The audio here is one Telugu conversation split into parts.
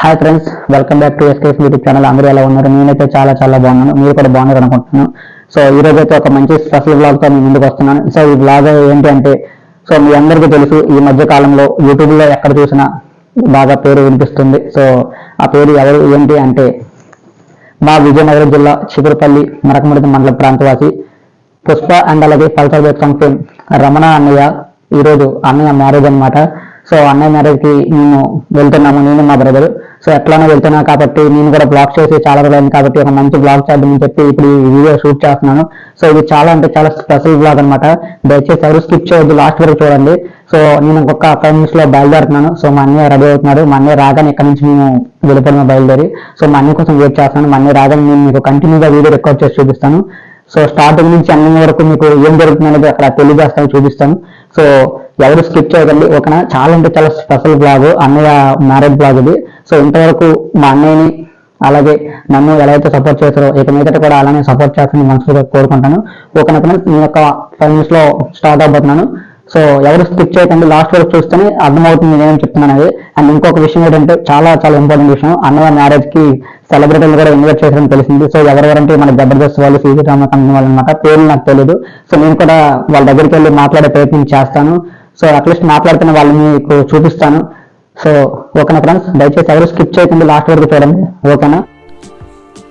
Hi friends welcome back to SK's YouTube channel అందరూ ఎలా ఉన్నారు? నేనైతే చాలా చాలా బాగున్నాను. మీరు కూడా బాగున్నారు అనుకుంటున్నాను. సో ఈ రోజు అయితే ఒక మంచి స్పెషల్ బ్లాగ్తో నేను ముందుకు వస్తున్నాను. సో ఈ బ్లాగ్ ఏంటి అంటే సో మీ అందరికీ తెలుసు ఈ మధ్య కాలంలో యూట్యూబ్లో ఎక్కడ చూసినా బాగా పేరు వినిపిస్తుంది. సో ఆ పేరు ఎవరు ఏంటి అంటే మా విజయనగరం జిల్లా చిగురుపల్లి మరకముడిత మండల ప్రాంతవాసి పుష్ప అండ్ అలాగే పల్సర్ బైక్ రమణ అన్నయ్య ఈరోజు అన్నయ్య మ్యారేజ్ అనమాట సో అన్నయ్య మ్యారేజ్కి మేము వెళ్తున్నాము నేను మా బ్రదర్ సో ఎట్లానో వెళ్తున్నా కాబట్టి నేను కూడా బ్లాగ్ చేసి చాలా రోజులైంది కాబట్టి ఒక మంచి బ్లాగ్ చేద్దామని చెప్పి ఇప్పుడు ఈ వీడియో షూట్ చేస్తున్నాను. సో ఇది చాలా అంటే చాలా స్పెషల్ బ్లాగ్ అనమాట దయచేసి ఎవరు స్కిప్ చేయొద్దు లాస్ట్ వరకు చూడండి. సో నేను ఇంకొక ఫైవ్ మినిట్స్లో బయలుదేరుతున్నాను. సో మా అన్నయ్య రెడీ అవుతున్నాడు. మా అన్నయ్య రాగానే ఇక్కడ నుంచి మేము వెళ్ళిపోయిన బయలుదేరి. సో మా అన్నయ్య కోసం వెయిట్ చేస్తాను మా అన్నయ్య రాగానే నేను మీకు కంటిన్యూగా వీడియో రికార్డ్ చేసి చూపిస్తాను. సో స్టార్టింగ్ నుంచి అన్ని వరకు మీకు ఏం జరుగుతుంది అనేది అక్కడ తెలియజేస్తాను చూపిస్తాను. సో ఎవరు స్కిప్ చేయకండి. ఓకేనా? చాలా అంటే చాలా స్పెషల్ బ్లాగ్ అన్నయ్య మ్యారేజ్ బ్లాగ్ ఇది. సో ఇంతవరకు మా అన్నయ్యని అలాగే నన్ను ఎలా అయితే సపోర్ట్ చేస్తారో ఇక మీదట కూడా అలానే సపోర్ట్ చేస్తాను మనసులో కోరుకుంటాను ఓకేనా ఫ్రెండ్స్ నేను యొక్క ఫైవ్ మినిట్స్లో స్టార్ట్ అవబోతున్నాను. సో ఎవరు స్కిప్ చేయకండి. లాస్ట్ వరకు చూస్తేనే అర్థమవుతుంది నేనేం చెప్తున్నాను అది అండ్ ఇంకొక విషయం ఏంటంటే చాలా చాలా ఇంపార్టెంట్ విషయం. అన్నయ్య మ్యారేజ్కి సెలబ్రిటీలు కూడా ఇన్వైట్ చేశారని తెలిసింది. సో ఎవరెవరంటే మన జబర్దస్త్ వాళ్ళు సీజీ డ్రామా కంపెనీ వాళ్ళు అనమాట పేర్లు నాకు తెలియదు సో నేను కూడా వాళ్ళ దగ్గరికి వెళ్ళి మాట్లాడే ప్రయత్నం చేస్తాను. సో అట్లీస్ట్ మాట్లాడుతున్న వాళ్ళని మీకు చూపిస్తాను. సో ఓకేనా ఫ్రెండ్స్ దయచేసి ఎవరు స్కిప్ చేయకుండా లాస్ట్ వరకు చూడండి. ఓకేనా?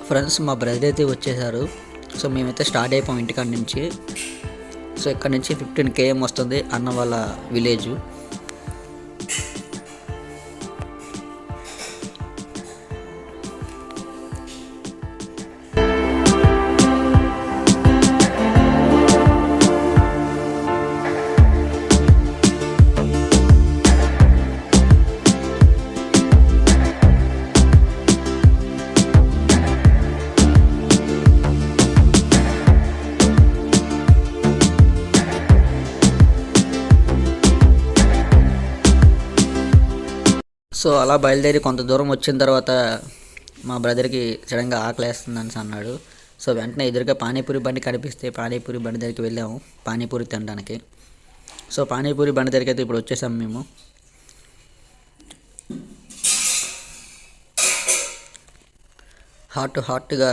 ఫ్రెండ్స్ మా బ్రదర్ అయితే వచ్చేసారు. సో మేమైతే స్టార్ట్ అయిపోయాం ఇంటికాడ నుంచి. సో ఇక్కడ నుంచి ఫిఫ్టీన్ కేఎం వస్తుంది అన్న వాళ్ళ విలేజ్ సో అలా బయలుదేరి కొంత దూరం వచ్చిన తర్వాత మా బ్రదర్కి సడన్గా ఆకలేస్తుందని అన్నాడు సో వెంటనే ఎదురుగా పానీపూరి బండి కనిపిస్తే పానీపూరి బండి దగ్గరికి వెళ్ళాము. పానీపూరి తినడానికి. సో పానీపూరి బండి దగ్గరికి అయితే ఇప్పుడు వచ్చేసాం మేము. హాట్ హాట్గా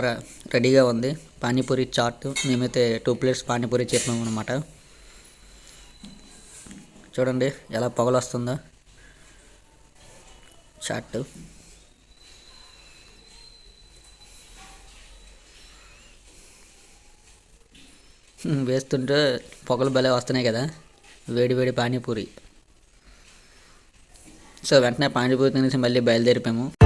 రెడీగా ఉంది. పానీపూరి చాట్ మేమైతే టూ ప్లేట్స్ పానీపూరి చెప్పాము అనమాట చూడండి ఎలా పొగలు వస్తుందో షార్ట్ వేస్తుంటే పొగలు భలే వస్తున్నాయి కదా. వేడి వేడి పానీపూరి. సో వెంటనే పానీపూరి తినేసి మళ్ళీ బయలుదేరిపోయాము.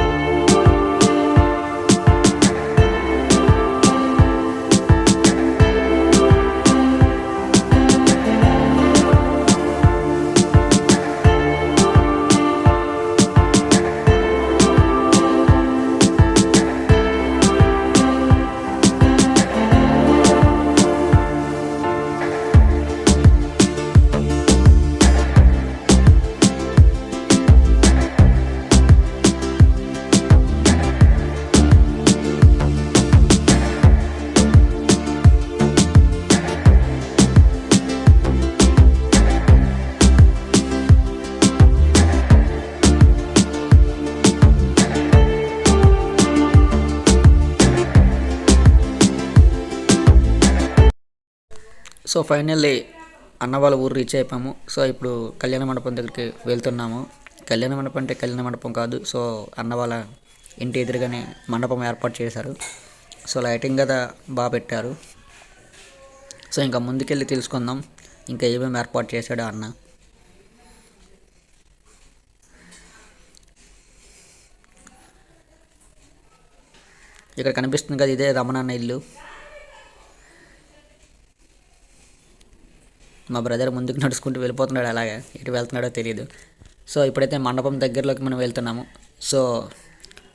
సో ఫైనల్లీ అన్న వాళ్ళ ఊరు రీచ్ అయిపోయాము. సో ఇప్పుడు కళ్యాణ మండపం దగ్గరికి వెళ్తున్నాము. కళ్యాణ మండపం అంటే కళ్యాణ మండపం కాదు. సో అన్న వాళ్ళ ఇంటి ఎదురుగానే మండపం ఏర్పాటు చేశారు. సో లైటింగ్ కదా బాగా పెట్టారు. సో ఇంకా ముందుకెళ్ళి తెలుసుకుందాం. ఇంకా ఏమేమి ఏర్పాటు చేశాడు అన్న. ఇక్కడ కనిపిస్తుంది కదా ఇదే రమణన్న ఇల్లు. మా బ్రదర్ ముందుకు నడుచుకుంటూ వెళ్ళిపోతున్నాడు అలాగే. ఎటు వెళ్తున్నాడో తెలియదు సో ఇప్పుడైతే మండపం దగ్గరలోకి మనం వెళ్తున్నాము. సో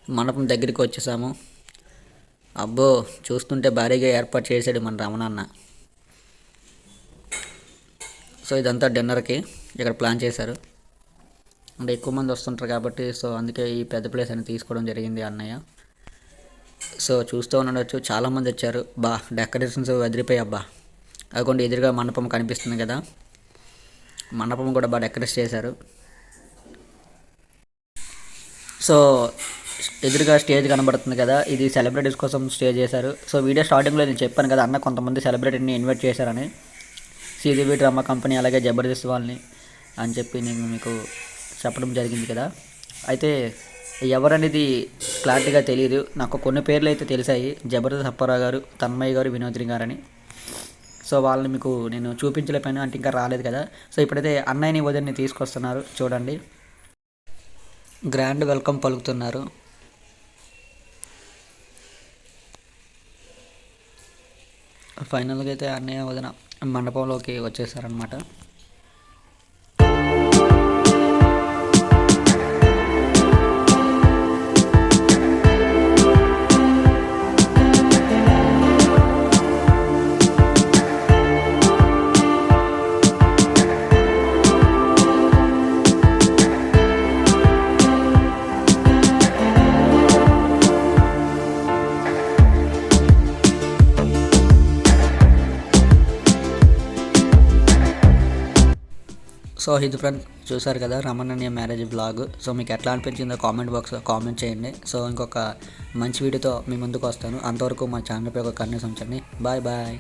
మండపం దగ్గరికి వచ్చేసాము. అబ్బో చూస్తుంటే భారీగా ఏర్పాటు చేశాడు మన రమణన్న. సో ఇదంతా డిన్నర్కి ఇక్కడ ప్లాన్ చేశారు. అంటే ఎక్కువ మంది వస్తుంటారు కాబట్టి సో అందుకే ఈ పెద్ద ప్లేస్ అని తీసుకోవడం జరిగింది అన్నయ్య. సో చూస్తూ ఉండొచ్చు. చాలామంది వచ్చారు. బా డెకరేషన్స్ వదిలిపోయి అబ్బా. అదిగోండి ఎదురుగా మండపం కనిపిస్తుంది కదా. మండపం కూడా బాగా డెకరేట్ చేశారు. సో ఎదురుగా స్టేజ్ కనబడుతుంది కదా. ఇది సెలబ్రిటీస్ కోసం స్టేజ్ చేశారు. సో వీడియో స్టార్టింగ్లో నేను చెప్పాను కదా అన్న కొంతమంది సెలబ్రిటీని ఇన్వైట్ చేశారని. సిదిబి డ్రామా కంపెనీ అలాగే జబర్దస్త్ వాళ్ళని అని చెప్పి నేను మీకు చెప్పడం జరిగింది కదా. అయితే ఎవరనేది క్లారిటీగా తెలియదు నాకు కొన్ని పేర్లు అయితే తెలిసాయి. జబర్దస్త్ అప్పారావు గారు తన్మయ్య గారు వినోద్రి గారని. సో వాళ్ళని మీకు నేను చూపించలేకపోయాను అంటే ఇంకా రాలేదు కదా. సో ఇప్పుడైతే అన్నయ్యని వదిలిని తీసుకొస్తున్నారు చూడండి. గ్రాండ్ వెల్కమ్ పలుకుతున్నారు. ఫైనల్గా అయితే అన్నయ్య వదిన మండపంలోకి వచ్చేసారనమాట సో ఇది ఫ్రెండ్స్ చూసారు కదా రమణనీయ మ్యారేజ్ బ్లాగ్ సో మీకు ఎట్లా అనిపించిందో కామెంట్ బాక్స్లో కామెంట్ చేయండి. సో ఇంకొక మంచి వీడియోతో మీ ముందుకు వస్తాను. అంతవరకు మా ఛానల్పై ఒక కన్నేసి ఉంచండి బాయ్ బాయ్